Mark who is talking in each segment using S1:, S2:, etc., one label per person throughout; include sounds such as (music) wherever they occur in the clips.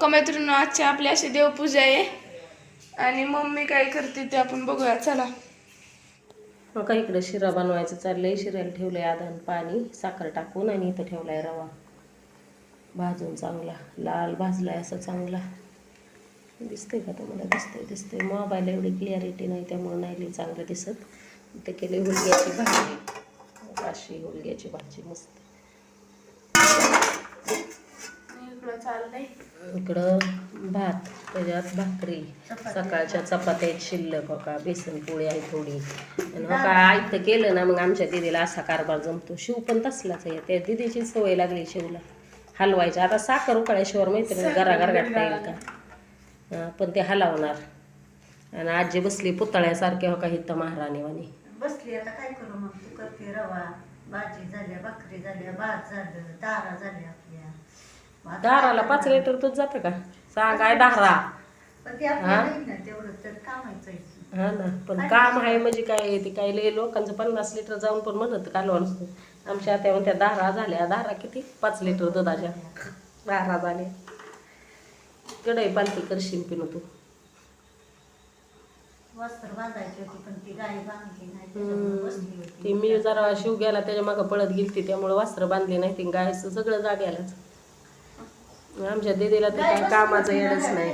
S1: का मैत्रिणी आजची आपली अशी देवपूजा आहे. आणि मम्मी काय करते ते आपण बघूया. चला.
S2: बघा इकडे शिरा बनवायचं चाललंय. शिऱ्याला ठेवलंय आधान पाणी साखर टाकून आणि इथं ठेवलाय रवा. भाजून चांगला. लाल भाजलाय असं चांगला. दिसतंय का तुम्हाला? दिसतंय दिसतंय. मोबाईल एवढी क्लिअरिटी नाही त्यामुळे नाही लई चांगलं दिसत. ते केली हुलग्याची भाजी. अशी हुलग्याची भाजी मस्त.
S1: इकडं चाललंय.
S2: इकडं भात त्याच्यात भाकरी सकाळच्या चपात्या आहेत शिल्लक हो का बेसन पोळी आहे थोडी. आणि हो का आयतं केलं ना मग आमच्या दिदीला असा कारभार जमतो. शिव पण तसलाच आहे. त्या दिदीची सवय लागली शिवला. हलवायची. आता साखर उकळ्याशिवाय मैत्रिणी घरा गाठता येईल का? पण ते हलवणार. आणि आजी बसली पुतळ्यासारखे हो का इथं महाराणीवाणी.
S3: बसली आता काय करू मग? तू करते रवा. भाजी झाल्या भाकरी झाल्या भात झालं दारा झाल्या आपल्या. मग
S2: दाराला पाच? लिटर दूध जातं का? सांगाय दहा.
S3: पण ते आपल्याला नाही ना तेवढं तर कामायचं आहे.
S2: हा ना. पण काम आहे म्हणजे काय आहे ते काय लय लोकांचं पन्नास लिटर जाऊन पण म्हणत कालवा नसतो आमच्या आता म्हणत्या दारा झाल्या दारा किती? पाच लिटर दुधाच्या. दारा झाल्या कडे पालती करशील पिनो तू.
S3: वस्त्र बांधायची होती पण ती गाय बांधली नाही त्याच्यामुळे बसली होती.
S2: ती मी जरा शिव गेला त्याच्या मागं पळत गेलती त्यामुळे वस्त्र बांधली नाही ती गायचं सगळं जाग्यालाच. आमच्या दीदीला तर काय कामाचं येडच नाही.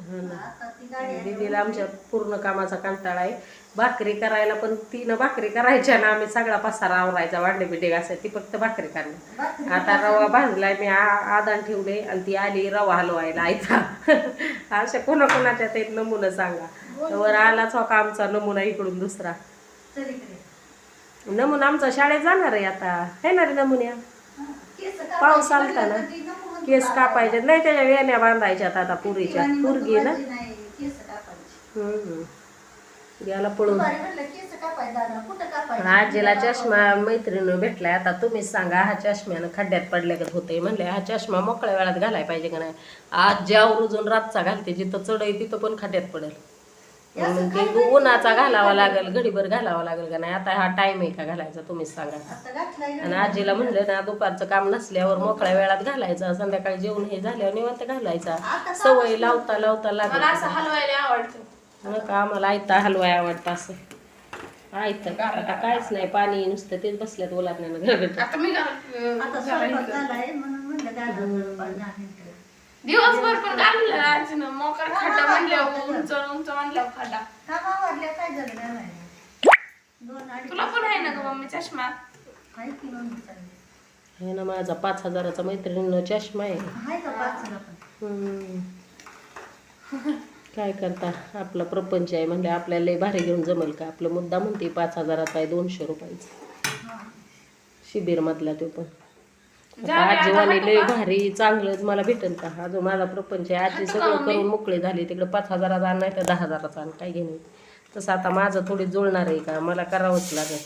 S2: हा ना.
S3: आली.
S2: दीदीला आमच्या पूर्ण कामाचा कंटाळा आहे. भाकरी करायला पण तिनं भाकरी करायच्या ना आम्ही सगळा पसारा आवरायचा वाढले बिडे घासायची ती फक्त भाकरी करणार. आता रवा भाजलाय मी आदान ठेवले आणि ती आली रवा हलवायला आयता (laughs) अशा कोणाकोणाच्या ते नमुना सांगा. वर आलाच हो का आमचा नमुना इकडून दुसरा. नमुना आमचा शाळेत जाणार आहे आता. आहे ना रे नमुन्या?
S3: हा,
S2: पाऊस आलता ना केस कापायचे. नाही त्याच्या वेण्या बांधायच्यात आता पुरीच्या. पुरगी ना? याला पळून. आजीला चष्मा मैत्रिणी भेटलाय. आता तुम्हीच सांगा हा चष्म्यानं खड्ड्यात पडल्यागत होते म्हणले. हा चष्मा मोकळ्या वेळात घालाय पाहिजे का नाही? आज ज्या रुजून रातचा घालते. जिथं चढ तिथं पण खड्ड्यात पडेल. ते उन्हाचा घालावा लागेल घडीभर घालावा लागेल का नाही? आता हा टाइम आहे का घालायचा तुम्हीच सांगा.
S3: ना.
S2: आणि आजीला म्हणलं ना दुपारचं काम नसल्यावर मोकळ्या वेळात घालायचा संध्याकाळी जेवण हे झाल्यावर निवांत घालायचा. सवय लावता लावता
S1: मला
S2: लागेल
S1: असं हलवायला आवडतं.
S2: मग का आम्हाला आयता हलवाय आवडतं असं. आयतं का आता काहीच नाही पाणी नुसतं तेच बसल्यात घरगट
S1: आता मी दिवसभर पण घाललं आजीनं मोकार खड्डा म्हणल्यावर उंच उंच म्हणल्यावर खड्डा.
S3: का मावरल्या काय झालं काय माहिती? दोन अडीच
S1: तुला पण आहे ना ग मम्मी चष्मा?
S3: आहे की दोन चालले.
S2: हे ना माझा पाच हजाराचा मैत्रिणीनं चष्मा आहे.
S3: आहे का पाचला पण
S2: हम्म. काय करता? आपला प्रपंच आहे म्हणजे आपल्याला लय भारी घेऊन जमेल का? आपलं मुद्दा म्हणते पाच हजाराचा आहे दोनशे रुपयाचा. शिबिर मधला तो पण. आजीवानी लय भारी चांगलंच मला भेटेल का? अजून माझा प्रपंच आहे आजी सगळं करून मोकळे झाले तिकडे पाच हजाराचा आण नाही तर दहा हजाराचा आण काय घेणे तसं आता माझं थोडी जुळणार आहे का? मला करावंच लागेल.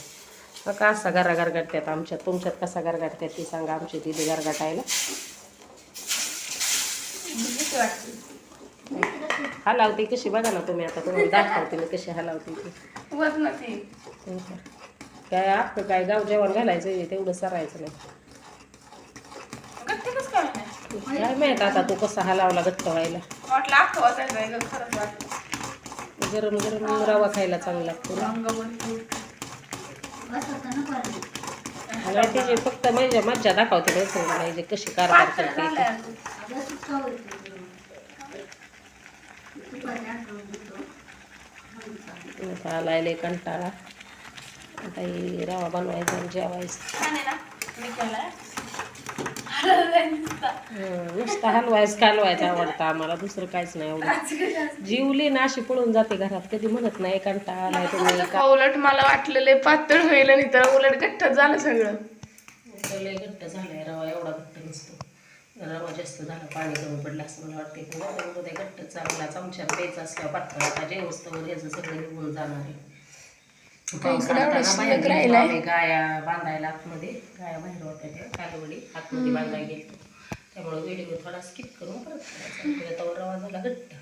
S2: मग का असा गारा गारगाटत्यात आमच्यात? तुमच्यात कसा गारगाटत्यात ते सांगा आमच्या तिथे गारगाटायला हलावते कशी बघा ना तुम्ही आता तुम्हाला दाखवते मी कशी हलावते ती. हो? काय आपलं काय गाव जेवण घालायचं आहे, तेवढं सरायचं नाही.
S1: कसं काय
S2: माहीत आता तू कसा हलावला घट्ट व्हायला
S1: वाटलं अख्खं वाचायचं आहे ग खरंच वाटलं
S2: गरम गरम रवा खायला चांगला लागतो ना तिची फक्त म्हणजे मज्जा दाखवते म्हणजे कशी कारभार
S1: पातळ
S2: करते
S1: झालंय
S2: ती.
S1: अजून.
S3: अगं असंच खावायचं. दुपारी आठवण देतो.
S2: आता आलाय लय कंटाळा आता हे रवा बनवायचा आणि जेवायचं
S1: छान आहे ना मी केलाय हलवलंय नुसता.
S2: हं, हलवायचं कालवायचं आवडतं आम्हाला. दुसरं काहीच नाही आवडत? जीवली ना अशी पळून जाते घरात. कधी म्हणत नाही कंटाळा आलाय तुम्ही
S1: का? उलट मला वाटलेलं पातळ होईल आणि तर उलट गठ्ठ झालं सगळं.
S2: लय घट्ट झालाय रवा एवढा घट्ट नसतो. रवा जास्त झाला पाणी कमी पडलं असं मला वाटते पण दे, घट्ट चांगला चमच्यात प्यायचा असल्यावर पात्र आता जे वस्तूवर ह्याचं सगळं निघून जाणार आहे. गाया बांधायला आतमध्ये. गाया बाहेर होत्या त्या. कालवडी आतमध्ये बांधायला गेलतो त्यामुळे व्हिडिओ थोडा स्किप करून परत करायचा. म्हणजे तवा रवा झाला घट्ट.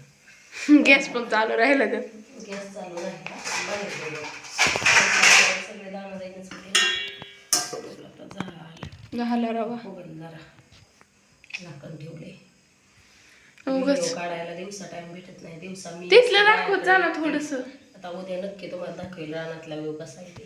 S2: (laughs)
S1: गॅस पण चालू राहिला तर
S2: गॅस चालू राहिला. बाहेर गेलो. सगळे दाणं जायचं आता झालं
S1: झालं रवा.
S2: फुगल जरा झाकण ठेवले काढायला दिवसा टाइम भेटत नाही. दिवसा मी
S1: तिथलं दाखवत जा ना थोडस.
S2: आता उद्या नक्की तुम्हाला दाखवेल रानातला व्ह्यू कसा आहे ते.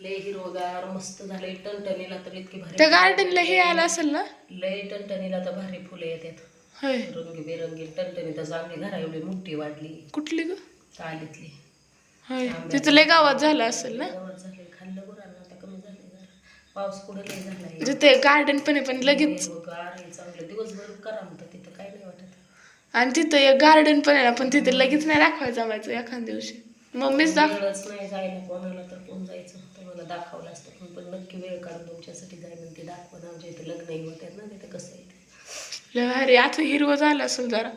S2: लय हिरवगार मस्त झालंय. टणटणीला तर इतकी भारी
S1: त्या गार्डनला हे आलं असेल ना?
S2: लय टणटणीला तर भारी फुलं येतात.
S1: होय.
S2: रंगीबेरंगी टणटणी. तर चांगली घरा एवढी मोठी वाढली.
S1: कुठली ग?
S2: चालीतली.
S1: होय. तिथं लय गावात झालं असेल ना?
S2: गवत झाले खाल्लं गुरांना आता कमी झाले जरा. पाऊस पुढे लय झालाय
S1: जिथे गार्डन पण आहे पण लगेच
S2: हिरवंगार चांगलं. दिवसभर करा म्हणतात तिथं काय नाही वाटत.
S1: आणि तिथं एक गार्डन पण आहे ना पण तिथे लगेच नाही दाखवायचं जमायचं एखाद्या दिवशी. मम्मीच दाखव
S2: वेळच नाही जायला कोणाला तर कोण जायचं तुम्हाला दाखवलं असतं. पण पण नक्की वेळ काढून तुमच्यासाठी जाय म्हणते दाखवून आमच्या इथे लग्नही होतात ना तिथे कसं आहे ते.
S1: लय भारी आता हिरवं झालं असेल जरा.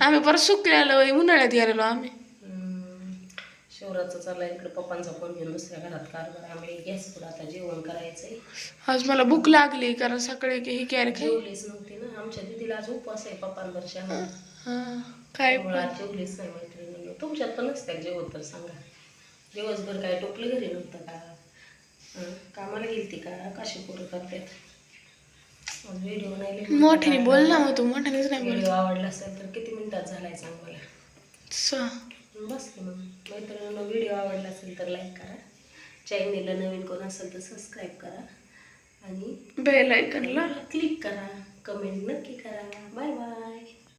S1: आम्ही परत सुकल्याला उन्हाळ्यात गेलेलो आम्ही.
S2: शिवराचं चाललाय इकडे पप्पांचा फोन घेऊन दुसऱ्या घरात कारभार आम्ही गॅस पुढे आता जेवण करायचंय.
S1: आज मला भूक लागली कारण सकाळी ही कॅरी
S2: जेवलीच नव्हती ना. आमच्या दिदीला आज उपवास आहे पप्पांवरच्या.
S1: काय
S2: जेवलीच नाही मैत्रिणी तुमच्यात पण नसत्या जेवण तर सांगा. दिवसभर काय टोपलं घरी नव्हतं का? हं? कामाला गेलती का? काशी पोरं करतात? व्हिडिओ नाही.
S1: मोठ्याने बोल ना मग तू मोठ्यानेच नाही बोल
S2: व्हिडिओ आवडला असेल तर किती मिनिटात झालाय सांग मला बस की मग. मैत्रिणींना व्हिडिओ आवडला असेल तर लाईक करा. चॅनेलला नवीन कोण असेल तर सबस्क्राईब करा. आणि
S1: बेल ऐकनला
S2: क्लिक करा. कमेंट नक्की करा. Bye bye